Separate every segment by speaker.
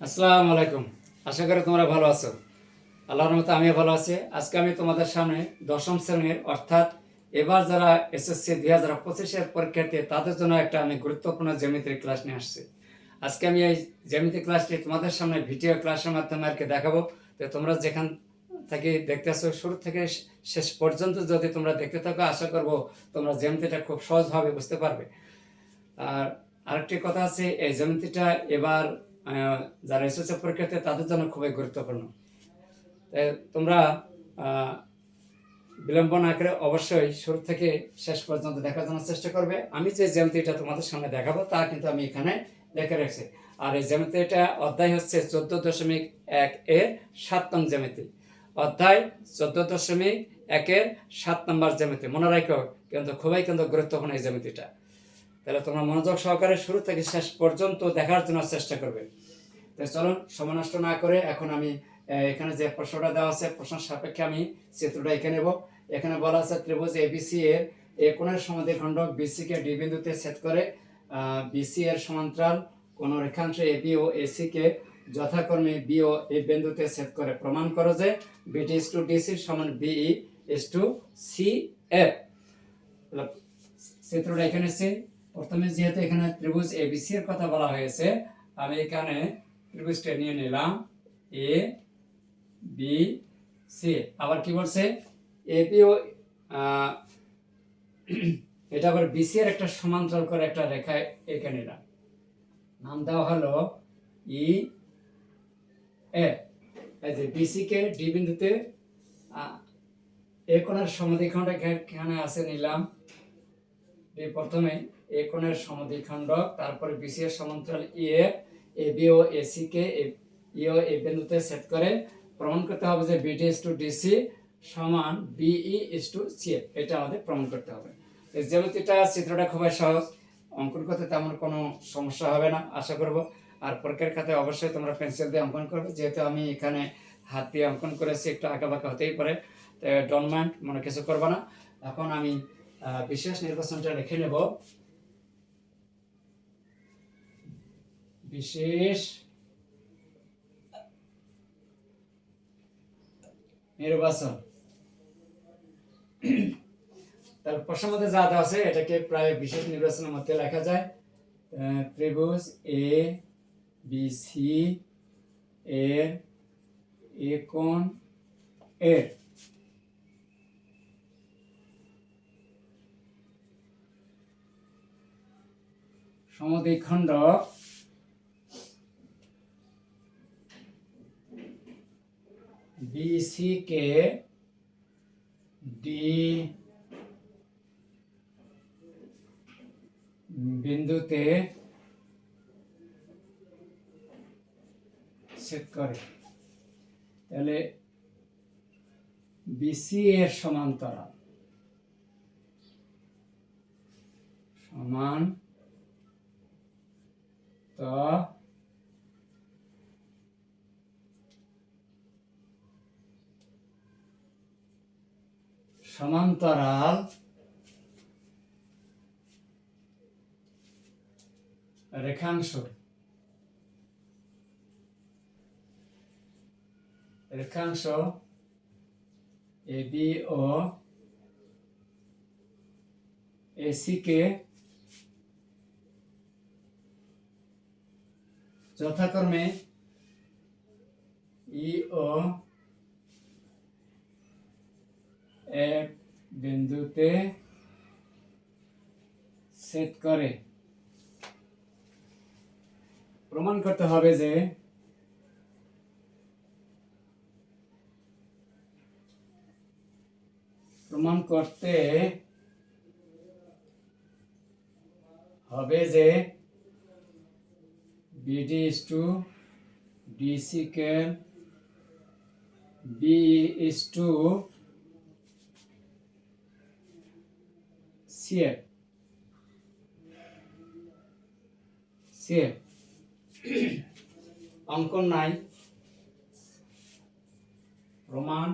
Speaker 1: আসসালামু আলাইকুম। আশা করি তোমরা ভালো আছো। আল্লাহর মতো আমিও ভালো আছি। আজকে আমি তোমাদের সামনে দশম শ্রেণির, অর্থাৎ এবার যারা এসএসসি দুই হাজার পঁচিশের পরীক্ষার্থী, তাদের জন্য একটা আমি গুরুত্বপূর্ণ জ্যামিতির ক্লাস নিয়ে আসছি। আজকে আমি এই জ্যামিতি ক্লাসটি তোমাদের সামনে ভিডিও ক্লাসের মাধ্যমে আর কি দেখাবো। তো তোমরা যেখান থেকে দেখতে আসো শুরু থেকে শেষ পর্যন্ত যদি তোমরা দেখতে থাকো, আশা করব তোমরা জ্যামিতিটা খুব সহজভাবে বুঝতে পারবে। আর আরেকটি কথা আছে, এই জ্যামিতিটা এবার যারা এসেছে পরীক্ষার্থী, তাদের জন্য খুবই গুরুত্বপূর্ণ। তোমরা বিলম্ব না করে অবশ্যই শুরু থেকে শেষ পর্যন্ত দেখার জন্য চেষ্টা করবে। আমি যে জ্যামিতিটা তোমাদের সামনে দেখাবো, তা কিন্তু আমি এখানে লিখে রাখছি। আর এই জ্যামিতিটা অধ্যায় হচ্ছে চোদ্দ দশমিক এক এর সাত নং জ্যামিতি। অধ্যায় চোদ্দ দশমিক একের সাত নম্বর জ্যামিতি। মনে রাখো, কিন্তু খুবই কিন্তু গুরুত্বপূর্ণ এই জ্যামিতিটা। তাহলে তোমরা মনোযোগ সহকারে শুরু থেকে শেষ পর্যন্ত দেখার জন্য চেষ্টা করবে। তো চলুন, সময় নষ্ট না করে এখন আমি এখানে যে প্রশ্নটা দেওয়া আছে প্রশ্ন সাপেক্ষে আমি চিত্রটা এঁকে নেব। এখানে বলা আছে ত্রিভুজ এবিসি এর এ কোণের সমাধিখণ্ডক বিসি কে ডি বিন্দুতে সেট করে বিসি এর সমান্তরাল কোন রেখাংশ এ বি ও এসি কে যথাক্রমে বি ও এ বিন্দুতে সেট করে। প্রমাণ করো যে বিটি ইস টু ডিসি সমান BE is to C F চিত্রটা এখানে প্রথমে যেহেতু এখানে ত্রিভুজ এবিসি এর কথা বলা হয়েছে, আমি এখানে ত্রিভুজটা নিয়ে নিলাম এ বি সি আবার কি বলছে? এপি ও এটা আবার বিসি এর একটা সমান্তরাল করে একটা রেখা এঁকে নিলাম। নাম দেওয়া হলো ই এ যে বিসি কে ডি বিন্দুতে এ কোণের সমাধিখণ্ড এখানে আছে নিলাম। প্রথমে এ কোণের সমদ্বিখণ্ডক তারপরে বিসি এর সমান্তরাল ই এ এ বি ও এসি কে ই ও এ বিন্দুতে সেট করে প্রমাণ করতে হবে যে বিডি ইস টু ডিসি সমান বিই ইস টু সি এটা আমাদের প্রমাণ করতে হবে। জ্যামিতিটা, চিত্রটা খুবই সহজ, অঙ্কন করতে তেমন কোনো সমস্যা হবে না, আশা করব। আর পরীক্ষার খাতায় অবশ্যই তোমরা পেন্সিল দিয়ে অঙ্কন করবে, যেহেতু আমি এখানে হাত দিয়ে অঙ্কন করেছি, একটু আঁকা বাঁকা হতেই পারে ডোন্ট মাইন্ড মনে কিছু করবে না। এখন আমি বিশেষ নির্বাচনটা লিখে নেব। বিশেষ নির্বাচন। তার প্রশ্নের মধ্যে যা দেওয়া আছে, এটাকে প্রায় বিশেষ নির্বাচনের মধ্যে লেখা যায়। ত্রিভুজ এ বি সি এর এ কোণ এর সমদ্বিখণ্ড বিসি কে ডি বিন্দুতে সেট করে। তাহলে বিসি এর সমান্তরাল সমান তো সমান্তরাল রেখাংশ। রেখাংশ এ বি ও এসি কে যথাক্রমে ই ও এক বিন্দুতে সেট করে। প্রমাণ করতে হবে যে প্রমাণ করতে হবে যে BD is to DC can B is to CF CF অঙ্কন নাই প্রমাণ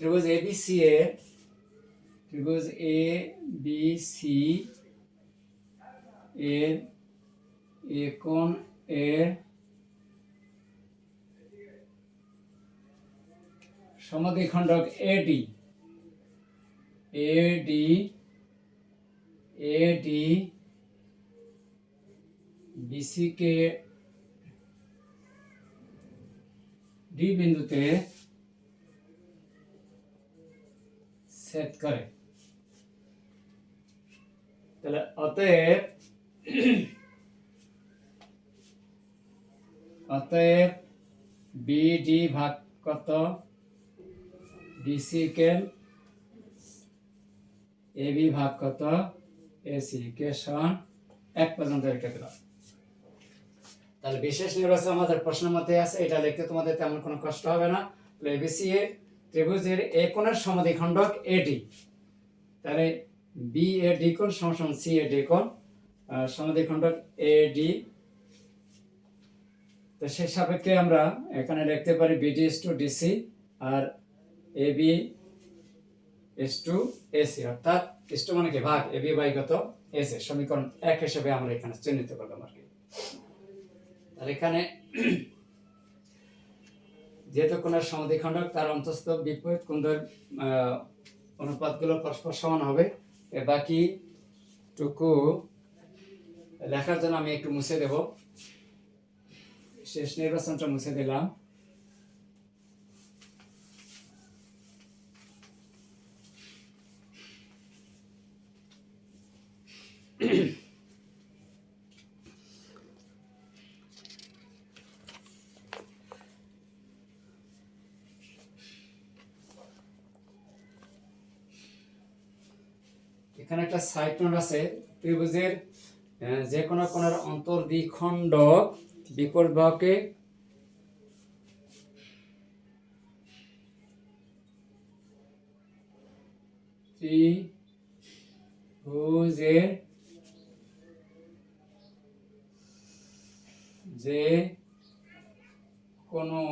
Speaker 1: ত্রিভুজ এ বি সি এ ত্রিভুজ এ বি সি এর এ কোণ এর সমাধিখণ্ডক এডি এডি এডি বিসিকে ডি বিন্দুতে সেট করে। তাহলে অতএব অতএব বিডি ভাগ কত? ডিসি কেন এবি ভাগ কত? এসি কে এক পর্যন্ত রেখে দিলাম। তাহলে বিশেষ নির্বাচন আমাদের প্রশ্ন মতে আছে, এটা লিখতে তোমাদের তেমন কোনো কষ্ট হবে না। এবিসি এর ত্রিভুজের এ কোণের সমাধিখণ্ডক এডি তাহলে বি এ ডি কোণ সমান সি এ ডি কোণ সমাধিখণ্ডক এ ডি তো সে সাপেক্ষে আমরা এখানে লিখতে পারি BD is to DC R A B is to AC অর্থাৎ ইস টু মানে কি ভাগ এ বি বাই এসি সমীকরণ এক হিসেবে আমরা এখানে চিহ্নিত করলাম আর কি। তাহলে এখানে যেহেতু কোন সমাধিখণ্ডক, তার অন্তস্থ বিপরীত কোণের অনুপাতগুলো পরস্পর সমান হবে। বাকি টুকু লেখার জন্য আমি একটু মুছে দেব। শেষ নির্বাচনটা মুছে দিলাম। এখানে একটা সাইড আছে ত্রিভুজের যে কোনো কোণের অন্তর্দ্বিখণ্ড বিপরীত বাহুকে ত্রিভুজের যে কোনো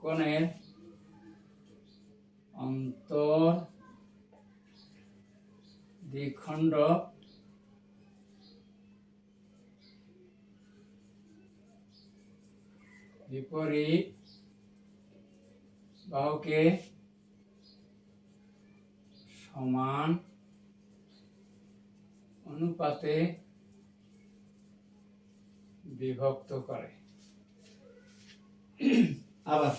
Speaker 1: কোণের অন্তর দ্বিখণ্ড বিপরীত বাহুকে সমান অনুপাতে বিভক্ত করে। আবার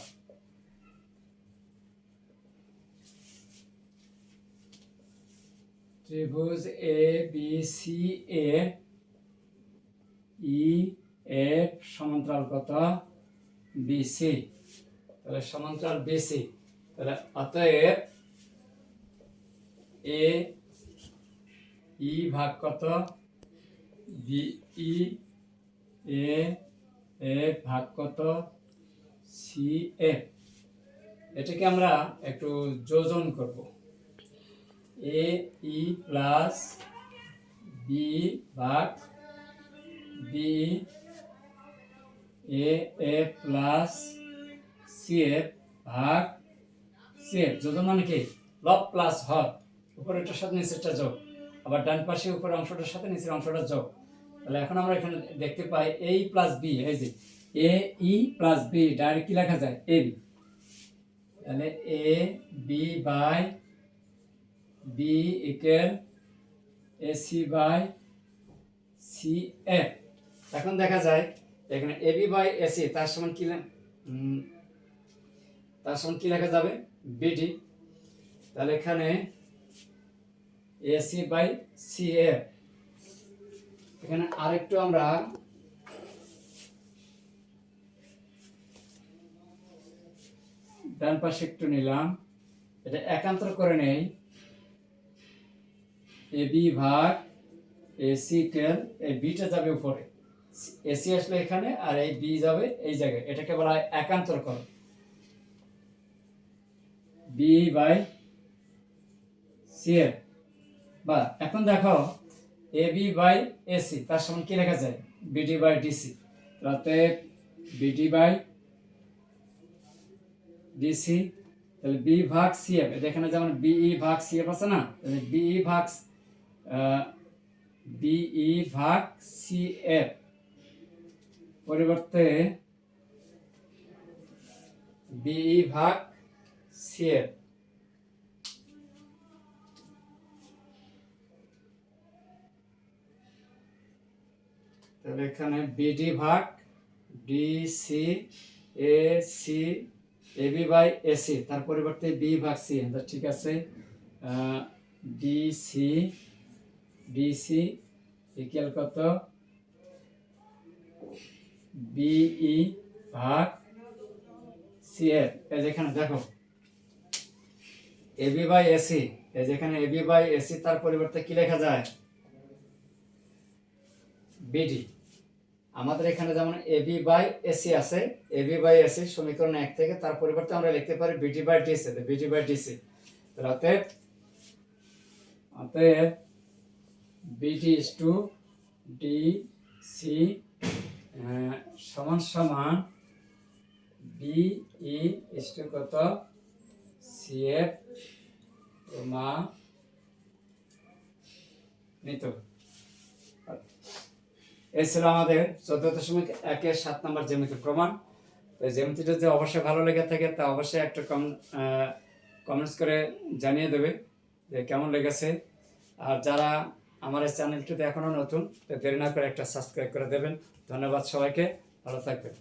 Speaker 1: ত্রিভুজ A B C A E F সমান্তরাল কত? বিসি তাহলে সমান্তরাল বিসি তাহলে অতএব এ ই ভাগ কত? বি ই এ এফ ভাগ কত? C, F. এটাকে আমরা একটু যোজন করব। এ, ই প্লাস বি ভাগ B, A A plus C, F ভাগ সি, এফ। যোজন মানে কি? লব প্লাস হর। উপরেরটার সাথে নিচেরটা যোগ। আবার ডান পাশে উপরের অংশটার সাথে নিচের অংশটা যোগ। তাহলে এখন আমরা এখানে দেখতে পাই এ প্লাস বি এই যে A E plus B direct কি লেখা যায়? এ বি তাহলে A B by B equal AC by C F এখন দেখা যায়, এখানে এবি বাই এসি তার সমান কি তার সমান কি লেখা যাবে? বিডি তাহলে এখানে এসি বাই সি এফ এখানে আরেকটু আমরা ডান পাশে একটু নিলাম। এটা একান্তর করে নেই। এ বি ভাগ এসি কেল এই বিটা যাবে উপরে। এসি আসলে এখানে আর এই বি যাবে এই জায়গায়। এটাকে বলা হয় একান্তর কর বি বাই সি এল বা, এখন দেখো এ বি বাই এসি তার সমান কি লেখা যায়? বিডি বাই ডিসি অতএব বিডি বাই ডিসি তাহলে বি ভাগ সি এফ এখানে যেমন বিই ভাগ সি এফ আছে না, তাহলে বিই ভাগ বিই ভাগ সি এফ পরিবর্তে বিই ভাগ সি তাহলে এখানে বিডি ভাগ DC A C AB by AC তার পরিবর্তে বি ভাগ সি ঠিক আছে ডিসি ডিসি ইকুয়াল কত? বিই ভাগ সি এর। যেখানে দেখো এবি বাই এসি এই যেখানে এবি বাই এসি তার পরিবর্তে কি লেখা যায়? বিডি। আমাদের এখানে যেমন এবি বাই এসি আছে এবি বাই এসি সমীকরণ এক থেকে তার পরিবর্তে আমরা লিখতে পারি BD by DC BD by DC. অতএব অতএব BD is to D C সমান সমান বি ই ইস টু কত? সি এফ মা এই ছিল আমাদের চোদ্দ দশমিক একের সাত নম্বর জ্যামিতির প্রমাণ। তো জ্যামিতিটা যদি অবশ্যই ভালো লেগে থাকে, তা অবশ্যই একটা কম কমেন্টস করে জানিয়ে দেবে যে কেমন লেগেছে। আর যারা আমার এই চ্যানেলটিতে এখনও নতুন, তো দেরি না করে একটা সাবস্ক্রাইব করে দেবেন। ধন্যবাদ সবাইকে, ভালো থাকবেন।